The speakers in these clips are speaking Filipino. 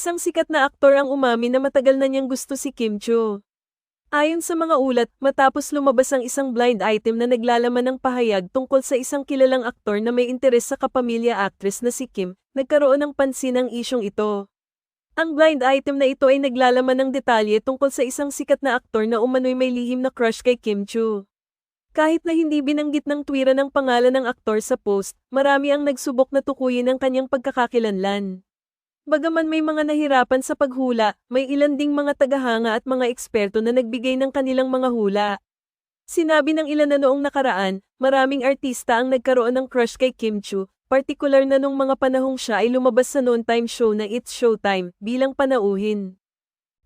Isang sikat na aktor ang umami na matagal na niyang gusto si Kim Cho. Ayon sa mga ulat, matapos lumabas ang isang blind item na naglalaman ng pahayag tungkol sa isang kilalang aktor na may interes sa kapamilya actress na si Kim, nagkaroon ng pansin ang isyong ito. Ang blind item na ito ay naglalaman ng detalye tungkol sa isang sikat na aktor na umano'y may lihim na crush kay Kim Chu. Kahit na hindi binanggit ng twira ng pangalan ng aktor sa post, marami ang nagsubok na tukuyin ang kanyang pagkakakilanlan. Bagaman may mga nahirapan sa paghula, may ilan ding mga tagahanga at mga eksperto na nagbigay ng kanilang mga hula. Sinabi ng ilan na noong nakaraan, maraming artista ang nagkaroon ng crush kay Kim Chu, partikular na nung mga panahong siya ay lumabas sa noon-time show na It's Showtime bilang panauhin.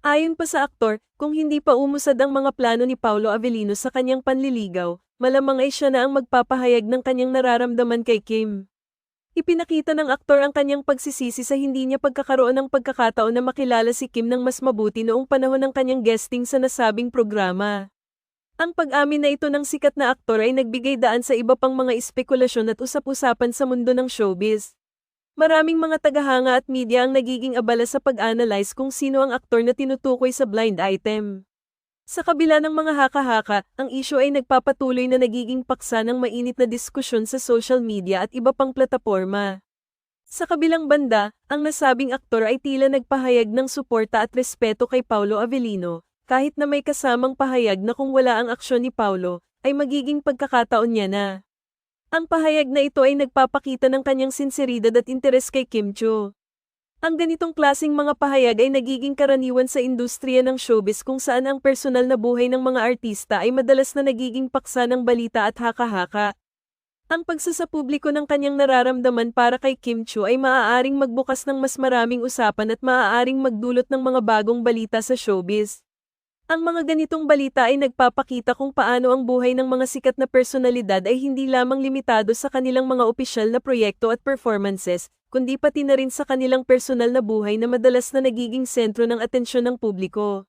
Ayon pa sa aktor, kung hindi pa umusad ang mga plano ni Paulo Avellino sa kanyang panliligaw, malamang ay siya na ang magpapahayag ng kanyang nararamdaman kay Kim. Ipinakita ng aktor ang kanyang pagsisisi sa hindi niya pagkakaroon ng pagkakataon na makilala si Kim ng mas mabuti noong panahon ng kanyang guesting sa nasabing programa. Ang pag-amin na ito ng sikat na aktor ay nagbigay daan sa iba pang mga espekulasyon at usap-usapan sa mundo ng showbiz. Maraming mga tagahanga at media ang nagiging abala sa pag-analyze kung sino ang aktor na tinutukoy sa blind item. Sa kabila ng mga haka-haka, ang isyo ay nagpapatuloy na nagiging paksa ng mainit na diskusyon sa social media at iba pang plataporma. Sa kabilang banda, ang nasabing aktor ay tila nagpahayag ng suporta at respeto kay Paulo Avellino, kahit na may kasamang pahayag na kung wala ang aksyon ni Paulo, ay magiging pagkakataon niya na. Ang pahayag na ito ay nagpapakita ng kanyang sinseridad at interes kay Kim Cho. Ang ganitong klasing mga pahayag ay nagiging karaniwan sa industriya ng showbiz kung saan ang personal na buhay ng mga artista ay madalas na nagiging paksa ng balita at haka-haka. Ang pagsasapubliko ng kanyang nararamdaman para kay Kim Chu ay maaaring magbukas ng mas maraming usapan at maaaring magdulot ng mga bagong balita sa showbiz. Ang mga ganitong balita ay nagpapakita kung paano ang buhay ng mga sikat na personalidad ay hindi lamang limitado sa kanilang mga opisyal na proyekto at performances, kundi pati na rin sa kanilang personal na buhay na madalas na nagiging sentro ng atensyon ng publiko.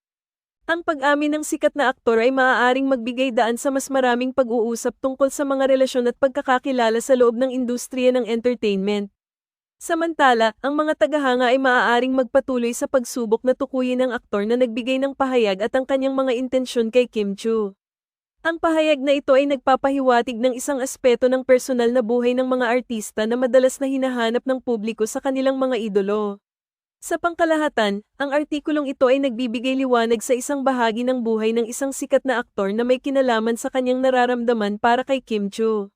Ang pag-amin ng sikat na aktor ay maaaring magbigay daan sa mas maraming pag-uusap tungkol sa mga relasyon at pagkakakilala sa loob ng industriya ng entertainment. Samantala, ang mga tagahanga ay maaaring magpatuloy sa pagsubok na tukuyin ng aktor na nagbigay ng pahayag at ang kanyang mga intensyon kay Kim Chu. Ang pahayag na ito ay nagpapahiwatig ng isang aspeto ng personal na buhay ng mga artista na madalas na hinahanap ng publiko sa kanilang mga idolo. Sa pangkalahatan, ang artikulong ito ay nagbibigay liwanag sa isang bahagi ng buhay ng isang sikat na aktor na may kinalaman sa kanyang nararamdaman para kay Kim Cho.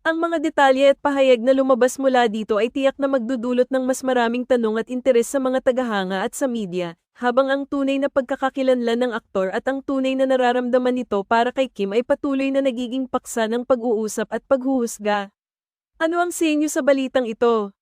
Ang mga detalye at pahayag na lumabas mula dito ay tiyak na magdudulot ng mas maraming tanong at interes sa mga tagahanga at sa media, habang ang tunay na pagkakakilanlan ng aktor at ang tunay na nararamdaman nito para kay Kim ay patuloy na nagiging paksa ng pag-uusap at paghuhusga. Ano ang sa inyo sa balitang ito?